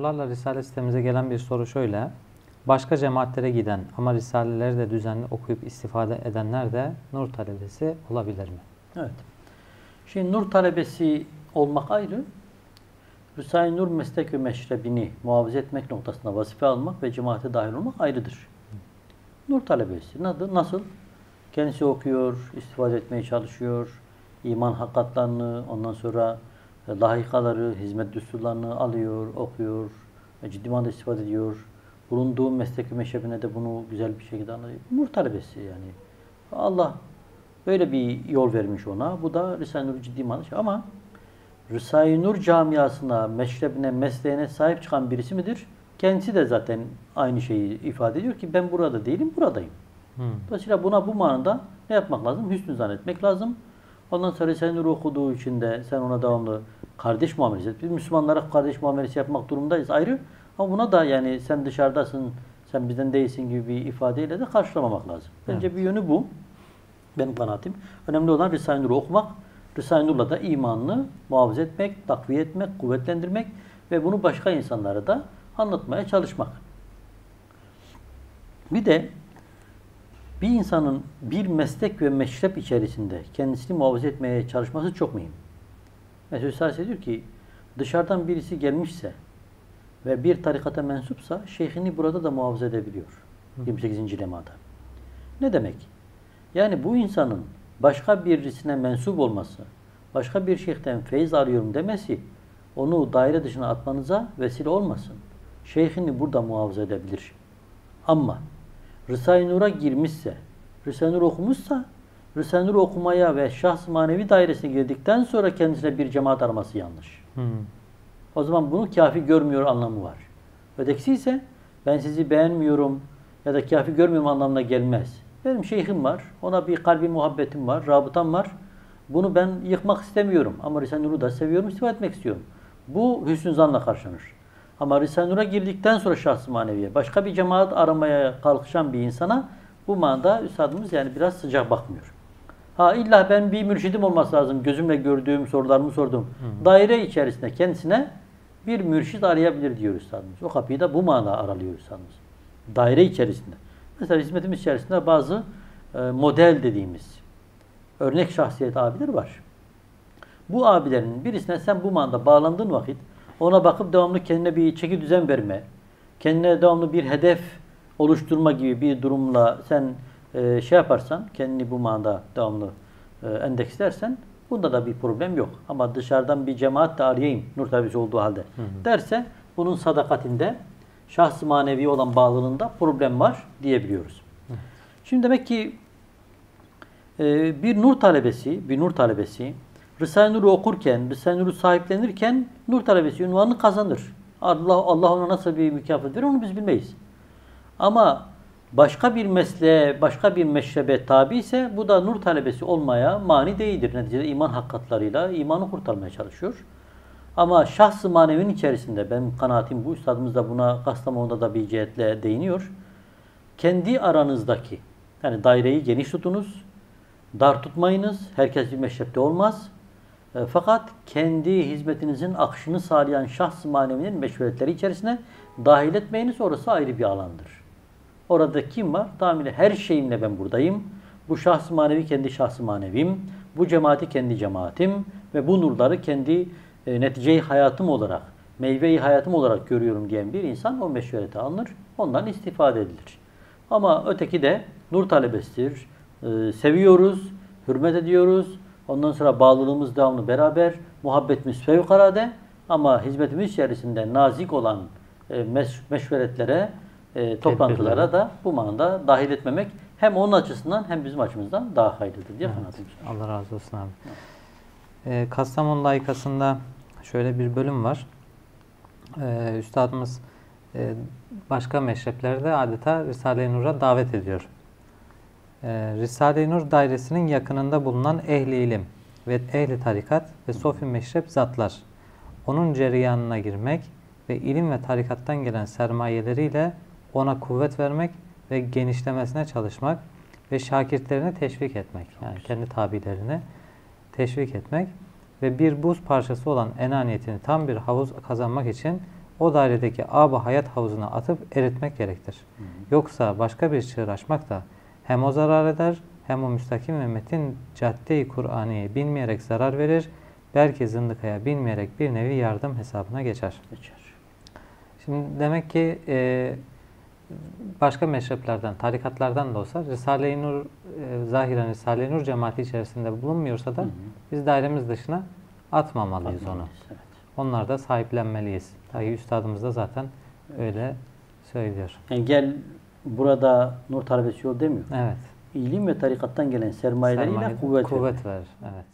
sorularla Risale sitemize gelen bir soru şöyle. Başka cemaatlere giden ama Risaleleri de düzenli okuyup istifade edenler de nur talebesi olabilir mi? Evet. Şimdi nur talebesi olmak ayrı. Risale-i Nur meslek ve meşrebini muhafaza etmek noktasında vazife almak ve cemaate dahil olmak ayrıdır. Nur talebesi nasıl? Kendisi okuyor, istifade etmeye çalışıyor, iman hakikatlarını, ondan sonra lahikaları, hizmet düsturlarını alıyor, okuyor, ciddi manada istifade ediyor. Bulunduğu meslek ve meşrebine de bunu güzel bir şekilde anlıyor. Nur talebesi yani. Allah böyle bir yol vermiş ona. Bu da Risale-i Nur ciddi manada. Ama Risale-i Nur camiasına, meşrebine, mesleğine sahip çıkan birisi midir? Kendisi de zaten aynı şeyi ifade ediyor ki ben burada değilim, buradayım. Hmm. Dolayısıyla buna bu manada ne yapmak lazım? Hüsnü zannetmek lazım. Ondan sonra sen nur okuduğu için de sen ona devamlı kardeş muamelesi. Biz Müslümanlara kardeş muamelesi yapmak durumundayız ayrı. Ama buna da yani sen dışarıdasın, sen bizden değilsin gibi bir ifadeyle de karşılamamak lazım. Bence Evet. bir yönü bu. Benim kanaatim. Önemli olan Risale-i Nur'u okumak. Risale-i Nur'la da imanını muhafaza etmek, takviye etmek, kuvvetlendirmek ve bunu başka insanlara da anlatmaya çalışmak. Bir de bir insanın bir meslek ve meşrep içerisinde kendisini muhafaza etmeye çalışması çok mühim. Mesela Üstad diyor ki dışarıdan birisi gelmişse ve bir tarikata mensupsa şeyhini burada da muhafaza edebiliyor. 28. lemada. Ne demek? Yani bu insanın başka birisine mensup olması, başka bir şeyhten feyiz arıyorum demesi onu daire dışına atmanıza vesile olmasın. Şeyhini burada muhafaza edebilir. Ama Risale-i Nur'a girmişse, Risale-i Nur okumuşsa, Risale-i Nur okumaya ve şahs manevi dairesine girdikten sonra kendisine bir cemaat araması yanlış. Hmm. O zaman bunu kafi görmüyor anlamı var. Ötekisi ise ben sizi beğenmiyorum ya da kafi görmüyorum anlamına gelmez. Benim şeyhim var, ona bir kalbi muhabbetim var, rabıtam var. Bunu ben yıkmak istemiyorum ama Risale-i Nur'u da seviyorum, istifade etmek istiyorum. Bu hüsnü zanla karşılanır. Ama Risale-i Nur'a girdikten sonra şahs-ı maneviye, başka bir cemaat aramaya kalkışan bir insana bu manada üstadımız yani biraz sıcak bakmıyor. Ha illa ben bir mürşidim olması lazım. Gözümle gördüğüm sorularımı sordum. Daire içerisinde kendisine bir mürşit arayabilir diyor üstadımız. O kapıyı da bu manada aralıyor üstadımız. Daire içerisinde. Mesela hizmetimiz içerisinde bazı e, model dediğimiz örnek şahsiyet abiler var. Bu abilerin birisine sen bu manada bağlandığın vakit ona bakıp devamlı kendine bir çeki düzen verme, kendine devamlı bir hedef oluşturma gibi bir durumla sen e, şey yaparsan, kendini bu manada devamlı e, endekslersen bunda da bir problem yok. Ama dışarıdan bir cemaat de arayayım nur tabisi olduğu halde derse bunun sadakatinde şahs manevi olan bağlılığında problem var diyebiliyoruz. Şimdi demek ki e, bir nur talebesi, bir nur talebesi Risale-i Nur'u okurken, Risale-i Nur'u sahiplenirken nur talebesi unvanını kazanır. Allah Allah ona nasıl bir mükafat verir onu biz bilmeyiz. Ama başka bir mesleğe, başka bir meşrebe tabi ise bu da nur talebesi olmaya mani değildir. Neticede iman hakikatlarıyla imanı kurtarmaya çalışıyor. Ama şahs-ı manevinin içerisinde benim kanaatim bu. Üstadımız da buna Kastamonu'da da bir cihetle değiniyor. Kendi aranızdaki yani daireyi geniş tutunuz. Dar tutmayınız. Herkes bir meşrepte olmaz. E, fakat kendi hizmetinizin akışını sağlayan şahs-ı manevinin meşruiyetleri içerisine dahil etmeyiniz. Orası ayrı bir alandır. Orada kim var? Tamamıyla her şeyimle ben buradayım. Bu şahs-ı manevi kendi şahs-ı manevim. Bu cemaati kendi cemaatim. Ve bu nurları kendi e, neticeyi hayatım olarak, meyveyi hayatım olarak görüyorum diyen bir insan o meşruiyete alınır. Ondan istifade edilir. Ama öteki de nur talebesidir. E, seviyoruz, hürmet ediyoruz. Ondan sonra bağlılığımız devamlı beraber, muhabbetimiz fevkalade ama hizmetimiz içerisinde nazik olan e, meş- meşveretlere, e, toplantılara da bu manada dahil etmemek hem onun açısından hem bizim açımızdan daha hayırlıdır diye kanaatim. Allah razı olsun abi. Ee, Kastamonu layıkasında şöyle bir bölüm var. Ee, üstadımız e, başka meşreplerde adeta Risale-i Nur'a davet ediyor. Ee, Risale-i Nur dairesinin yakınında bulunan ehli ilim ve ehli tarikat ve sofi meşrep zatlar onun cereyanına girmek ve ilim ve tarikattan gelen sermayeleriyle ona kuvvet vermek ve genişlemesine çalışmak ve şakirtlerini teşvik etmek. Yani kendi tabilerini teşvik etmek ve bir buz parçası olan enaniyetini tam bir havuz kazanmak için o dairedeki ab hayat havuzuna atıp eritmek gerektir. Yoksa başka bir çığır açmak da hem o zarar eder hem o müstakim ve metin cadde-i Kur'an'ı bilmeyerek zarar verir, belki zındıkaya bilmeyerek bir nevi yardım hesabına geçer. Geçer. Şimdi demek ki e, başka meşreplerden, tarikatlardan da olsa Risale-i Nur, e, zahiren Risale-i Nur cemaati içerisinde bulunmuyorsa da Hı hı. biz dairemiz dışına atmamalıyız onu. Evet. Onlar da sahiplenmeliyiz. Tabii üstadımız da zaten öyle söylüyor. Yani gel burada nur talebesi ol demiyor. Evet. İlim ve tarikattan gelen sermayeleriyle Sermaye- kuvvet, kuvvet verir. verir. Evet.